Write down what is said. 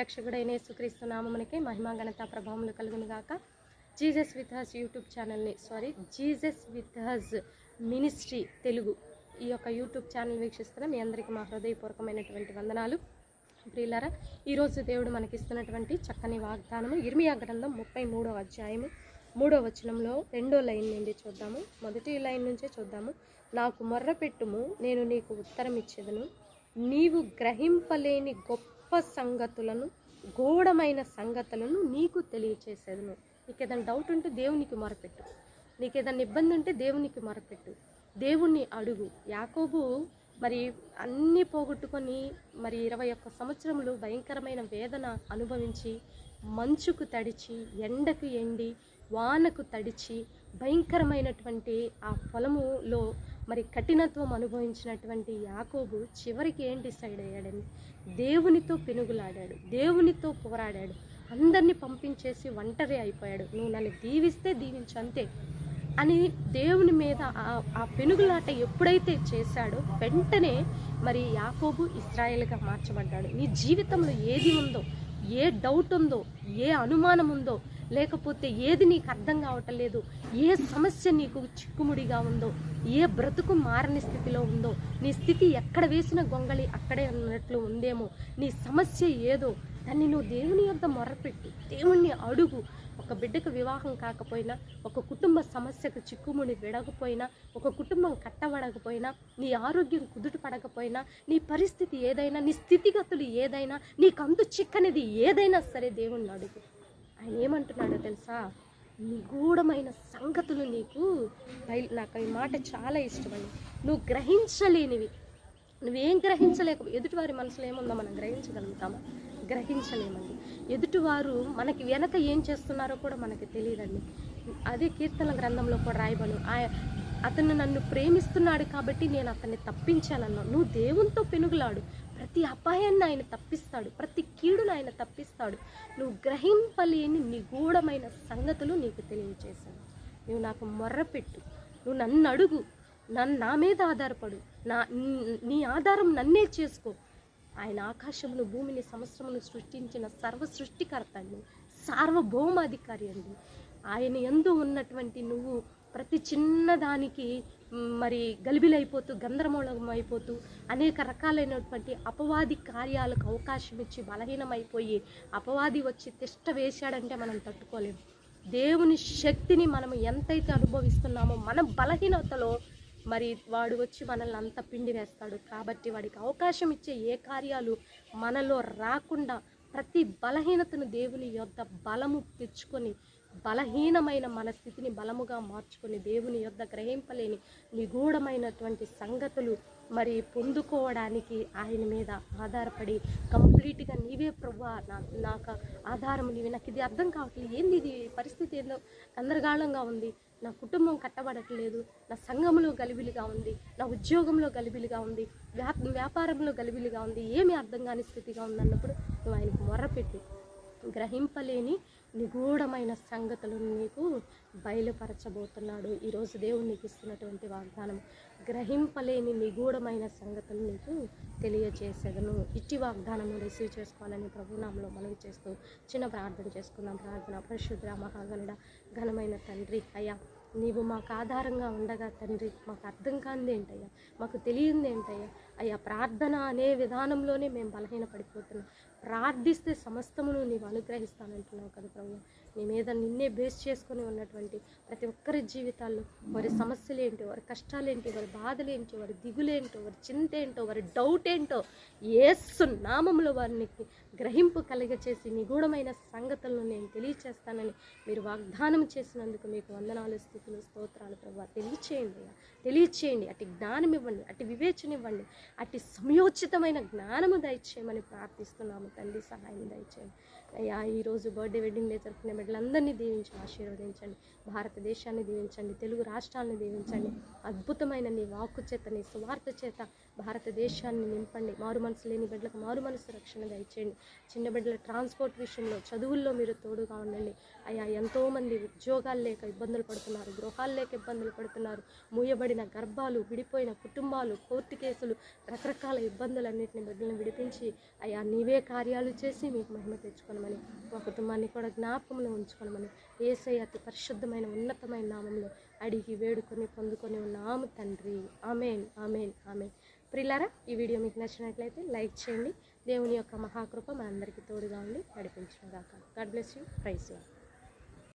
రక్షకుడైన యేసుక్రీస్తు నామమునికి మహిమా ఘనత ప్రభావములు కలుగును గాక జీజస్ విత్ హజ్ యూట్యూబ్ ఛానల్ని sorry Jesus with us ministry Telugu ఈ యొక్క యూట్యూబ్ ఛానల్ వీక్షిస్తున్న మీ అందరికీ మా హృదయపూర్వకమైనటువంటి వందనాలు. ప్రియులారా ఈరోజు దేవుడు మనకిస్తున్నటువంటి చక్కని వాగ్దానము ఇర్మియా గ్రంథం ముప్పై మూడో అధ్యాయము మూడో వచనంలో రెండో లైన్ నుండి చూద్దాము. మొదటి లైన్ నుంచే చూద్దాము. నాకు మొర్రపెట్టుము నేను నీకు ఉత్తరం ఇచ్చేదను నీవు గ్రహింపలేని గొప్ప సంగతులను గూఢమైన సంగతులను నీకు తెలియచేసేదను. నీకు ఏదైనా డౌట్ ఉంటే దేవునికి మొరపెట్టు. నీకు ఏదైనా ఇబ్బంది ఉంటే దేవునికి మొరపెట్టు. దేవుణ్ణి అడుగు. యాకోబు మరి అన్నీ పోగొట్టుకొని మరి ఇరవై ఒక్క సంవత్సరములు భయంకరమైన వేదన అనుభవించి మంచుకు తడిచి ఎండకు ఎండి వానకు తడిచి భయంకరమైనటువంటి ఆ పొలములో మరి కఠినత్వం అనుభవించినటువంటి యాకోబు చివరికి ఏం డిసైడ్ అయ్యాడని దేవునితో పెనుగులాడాడు దేవునితో పోరాడాడు అందరినీ పంపించేసి ఒంటరి అయిపోయాడు. నువ్వు నన్ను దీవిస్తే దీవించు అంతే. అని దేవుని మీద ఆ- ఆ పెనుగులాట ఎప్పుడైతే చేశాడో వెంటనే మరి యాకోబు ఇస్రాయేల్గా మార్చబడ్డాడు. నీ జీవితంలో ఏది ఉందో ఏ డౌట్ ఉందో ఏ అనుమానం ఉందో లేకపోతే ఏది నీకు అర్థం కావటం లేదు ఏ సమస్య నీకు చిక్కుముడిగా ఉందో ఏ బ్రతుకు మారని స్థితిలో ఉందో నీ స్థితి ఎక్కడ వేసిన గొంగళి అక్కడే ఉన్నట్లు ఉందేమో నీ సమస్య ఏదో దాన్ని నువ్వు దేవుని యొక్క మొరపెట్టు దేవుణ్ణి అడుగు ఒక బిడ్డకు వివాహం కాకపోయినా ఒక కుటుంబ సమస్యకు చిక్కుముడి విడకపోయినా ఒక కుటుంబం కట్టబడకపోయినా నీ ఆరోగ్యం కుదుట పడకపోయినా నీ పరిస్థితి ఏదైనా నీ స్థితిగతులు ఏదైనా నీకు అందు చిక్కనిది ఏదైనా సరే దేవుణ్ణి అడుగు. ఆయన ఏమంటున్నాడో తెలుసా? నిగూఢమైన సంగతులు నీకు బయలు నాకు ఈ మాట చాలా ఇష్టమని నువ్వు గ్రహించలేనివి. నువ్వేం గ్రహించలేక ఎదుటివారి మనసులో ఏముందో మనం గ్రహించగలుగుతామా? గ్రహించలేమండి. ఎదుటివారు మనకి వెనక ఏం చేస్తున్నారో కూడా మనకి తెలియదండి. అదే కీర్తన గ్రంథంలో కూడా రాయబడు అతను నన్ను ప్రేమిస్తున్నాడు కాబట్టి నేను అతన్ని తప్పించానన్నా నువ్వు దేవునితో పెనుగులాడు. ప్రతి అపాయాన్ని ఆయన తప్పిస్తాడు. ప్రతి కీడును ఆయన తప్పిస్తాడు. నువ్వు గ్రహింపలేని నిగూఢమైన సంగతులు నీకు తెలియజేశాను. నువ్వు నాకు మొర్రపెట్టు నువ్వు నన్ను అడుగు. నన్ను నా మీద ఆధారపడు. నా నీ ఆధారం నన్నే చేసుకో. ఆయన ఆకాశమును భూమిని సంవత్సరమును సృష్టించిన సర్వ సృష్టికర్త అండి సార్వభౌమాధికారి అండి. ఆయన ఎందు ఉన్నటువంటి నువ్వు ప్రతి చిన్నదానికి మరి గలిబిలైపోతూ గందరమూలం అయిపోతూ అనేక రకాలైనటువంటి అపవాది కార్యాలకు అవకాశం ఇచ్చి బలహీనమైపోయి అపవాది వచ్చి తిష్ట వేశాడంటే మనం తట్టుకోలేము దేవుని శక్తిని మనం ఎంతైతే అనుభవిస్తున్నామో మన బలహీనతలో మరి వాడు వచ్చి మనల్ని అంత పిండి వేస్తాడు. కాబట్టి వాడికి అవకాశం ఇచ్చే ఏ కార్యాలు మనలో రాకుండా ప్రతి బలహీనతను దేవుని యొద్ద బలము తెచ్చుకొని బలహీనమైన మన స్థితిని బలముగా మార్చుకొని దేవుని యొద్ద గ్రహింపలేని నిగూఢమైనటువంటి సంగతులు మరి పొందుకోవడానికి ఆయన మీద ఆధారపడి కంప్లీట్గా నీవే ప్రభా నాకు నాకు ఆధారం నీవే నాకు ఇది అర్థం కావట్లేదు. ఏంది ఇది? పరిస్థితి ఏందో? గందరగాళంగా ఉంది. నా కుటుంబం కట్టబడట్లేదు. నా సంఘంలో గలిబిలిగా ఉంది. నా ఉద్యోగంలో గలిబిలిగా ఉంది. వ్యా వ్యాపారంలో గలిబిలిగా ఉంది. ఏమి అర్థం కాని స్థితిగా ఉందన్నప్పుడు నువ్వు ఆయనకు మొర్రపెట్టి. గ్రహింపలేని నిగూఢమైన సంగతులను నీకు బయలుపరచబోతున్నాడు. ఈరోజు దేవుడు నీకు ఇస్తున్నటువంటి వాగ్దానం గ్రహింపలేని నిగూఢమైన సంగతులు నీకు తెలియజేసేదను ఇట్టి వాగ్దానము రిసీవ్ చేసుకోవాలని ప్రభునామంలో మనవి చేస్తూ చిన్న ప్రార్థన చేసుకుందాం. ప్రార్థన పరిశుద్ర మహాగణుడ ఘనమైన తండ్రి అయ్యా నీవు మాకు ఆధారంగా ఉండగా తండ్రి మాకు అర్థం కానిది ఏంటయ్యా? మాకు తెలియంది ఏంటయ్యా? అయ్యా ప్రార్థన అనే విధానంలోనే మేము బలహీనపడిపోతున్నాం. ప్రార్థిస్తే సమస్తమును నీవు అనుగ్రహిస్తానంటున్నావు కదా ప్రభు. నీ మీద నిన్నే బేస్ చేసుకొని ఉన్నటువంటి ప్రతి ఒక్కరి జీవితాల్లో వారి సమస్యలు ఏంటో వారి కష్టాలేంటి వారి బాధలేంటి వారి దిగులేంటో వారి చింత ఏంటో వారి డౌట్ ఏంటో ఏసు నామంలో వారిని గ్రహింపు కలిగచేసి నిగూఢమైన సంగతులను నేను తెలియచేస్తానని మీరు వాగ్దానం చేసినందుకు మీకు వందనాలు స్థితులు స్తోత్రాలు ప్రభు. తెలియచేయండి తెలియచేయండి. అటు జ్ఞానం ఇవ్వండి అటు వివేచన ఇవ్వండి అట్టి సమయోచితమైన జ్ఞానము దయచేయమని ప్రార్థిస్తున్నాము తండ్రి సహాయం దయచేయండి. అయ్యా ఈరోజు బర్త్డే వెడ్డింగ్ డే జరుపుకునే బిడ్డలందరినీ దీవించి ఆశీర్వదించండి. భారతదేశాన్ని దీవించండి తెలుగు రాష్ట్రాలను దీవించండి. అద్భుతమైన నీ వాక్కు చేత నీ స్వార్థ చేత భారతదేశాన్ని నింపండి. మారు మనసు లేని బిడ్డలకు మారు మనసు రక్షణ దయచేయండి. చిన్న బిడ్డల ట్రాన్స్పోర్ట్ విషయంలో చదువుల్లో మీరు తోడుగా ఉండండి. అయ్యా ఎంతోమంది ఉద్యోగాలు లేక ఇబ్బందులు పడుతున్నారు గృహాలు లేక ఇబ్బందులు పడుతున్నారు. మూయబడిన గర్భాలు విడిపోయిన కుటుంబాలు కోర్టు కేసులు రకరకాల ఇబ్బందులన్నింటిని బిడ్డలను విడిపించి అయ్యా నీవే కార్యాలు చేసి మీకు మహిమ తెచ్చుకోనమని మా కుటుంబాన్ని కూడా జ్ఞాపకంలో ఉంచుకోనమని ఏసై అతి పరిశుద్ధమైన ఉన్నతమైన నామంలో అడిగి వేడుకొని పొందుకొని ఉన్నాము తండ్రి. Amen amen amen. ప్రిలారా ఈ వీడియో మీకు నచ్చినట్లయితే లైక్ చేయండి. దేవుని యొక్క మహాకృప మనందరికీ తోడుగా ఉండి నడిపించిన గాక. God bless you. ప్రైజ్